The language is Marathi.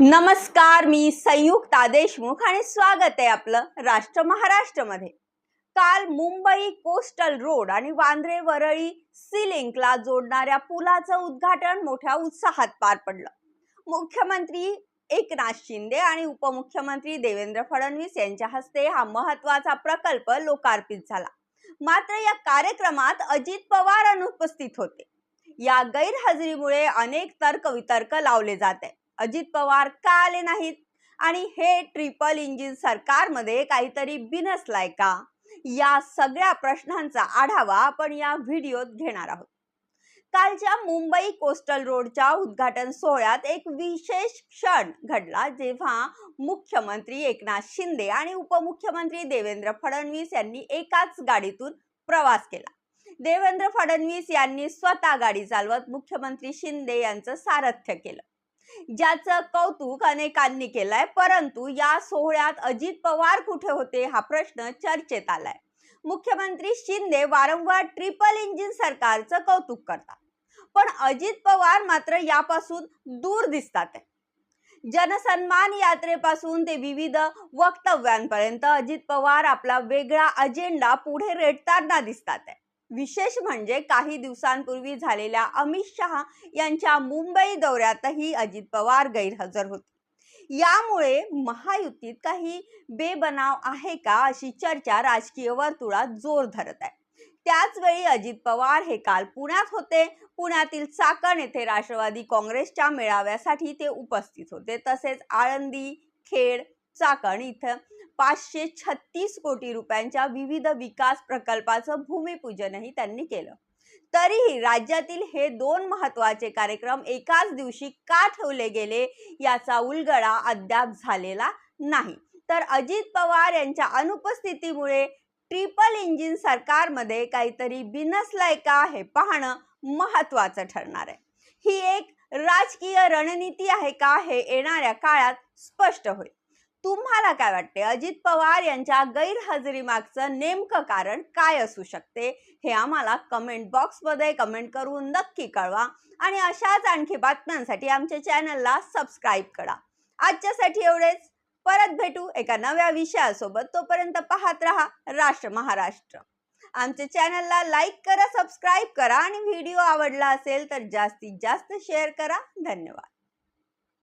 नमस्कार मी संयुक्ता देशमुख आणि स्वागत आहे आपलं राष्ट्र महाराष्ट्रमध्ये. काल मुंबई कोस्टल रोड आणि वांद्रे वरळी सी लिंकला जोडणाऱ्या पुलाचं उद्घाटन मोठ्या उत्साहात पार पडलं. मुख्यमंत्री एकनाथ शिंदे आणि उपमुख्यमंत्री देवेंद्र फडणवीस यांच्या हस्ते हा महत्त्वाचा प्रकल्प लोकार्पित झाला. मात्र या कार्यक्रमात अजित पवार अनुपस्थित होते. या गैरहजेरीमुळे अनेक तर्कवितर्क लावले जात आहे अजित पवार का आले नाहीत? आणि हे ट्रिपल इंजिन सरकारमध्ये काहीतरी बिनसलाय का? या सगळ्या प्रश्नांचा आढावा आपण या व्हिडिओत घेणार आहोत. कालच्या मुंबई कोस्टल रोडच्या उद्घाटन सोहळ्यात एक विशेष क्षण घडला जेव्हा मुख्यमंत्री एकनाथ शिंदे आणि उपमुख्यमंत्री देवेंद्र फडणवीस यांनी एकाच गाडीतून प्रवास केला. देवेंद्र फडणवीस यांनी स्वतः गाडी चालवत मुख्यमंत्री शिंदे यांचं सारथ्य केलं. ज्याचं कौतुक अनेकांनी केलंय परंतु या सोहळ्यात अजित पवार कुठे होते हा प्रश्न चर्चेत आलाय. मुख्यमंत्री शिंदे वारंवार ट्रिपल इंजिन सरकारचं कौतुक करतात. पण अजित पवार मात्र यापासून दूर दिसतात. जनसन्मान यात्रेपासून ते विविध वक्तव्यांपर्यंत अजित पवार आपला वेगळा अजेंडा पुढे रेटताना दिसतात. आहे. विशेष म्हणजे काही दिवसांपूर्वी झालेल्या अमित शहा यांच्या मुंबई दौऱ्यातही अजित पवार गैरहजर होते. यामुळे महायुतीत काही बेबनाव आहे का अशी चर्चा राजकीय वर्तुळात जोर धरत आहे. त्याचवेळी अजित पवार हे काल पुण्यात होते. पुण्यातील चाकण येथे राष्ट्रवादी काँग्रेसच्या मेळाव्यासाठी ते उपस्थित होते. तसेच आळंदी खेड चाकण इथं पाचशे छत्तीस कोटी रुपयांच्या विविध विकास प्रकल्पाचं भूमिपूजनही त्यांनी केलं. तरीही राज्यातील हे दोन महत्त्वाचे कार्यक्रम एकाच दिवशी का ठेवले गेले याचा उलगडा अद्याप झालेला नाही. तर अजित पवार यांच्या अनुपस्थितीमुळे ट्रिपल इंजिन सरकारमध्ये काहीतरी बिनसलाय का हे पाहणं महत्वाचं ठरणार आहे. ही एक राजकीय रणनीती आहे का हे येणाऱ्या काळात स्पष्ट होईल. तुम्हाला काय वाटते? अजित पवार यांच्या गैरहजेरीमागचं नेमकं कारण काय असू शकते? हे आम्हाला कमेंट बॉक्समध्ये कमेंट करून नक्की कळवा आणि अशाच आणखी बातम्यांसाठी आमच्या चॅनलला सबस्क्राईब करा. आजच्यासाठी एवढेच. परत भेटू एका नव्या विषयासोबत. तोपर्यंत पाहत रहा राष्ट्र महाराष्ट्र. आमच्या चॅनलला लाईक करा सबस्क्राईब करा आणि व्हिडिओ आवडला असेल तर जास्तीत जास्त शेअर करा. धन्यवाद.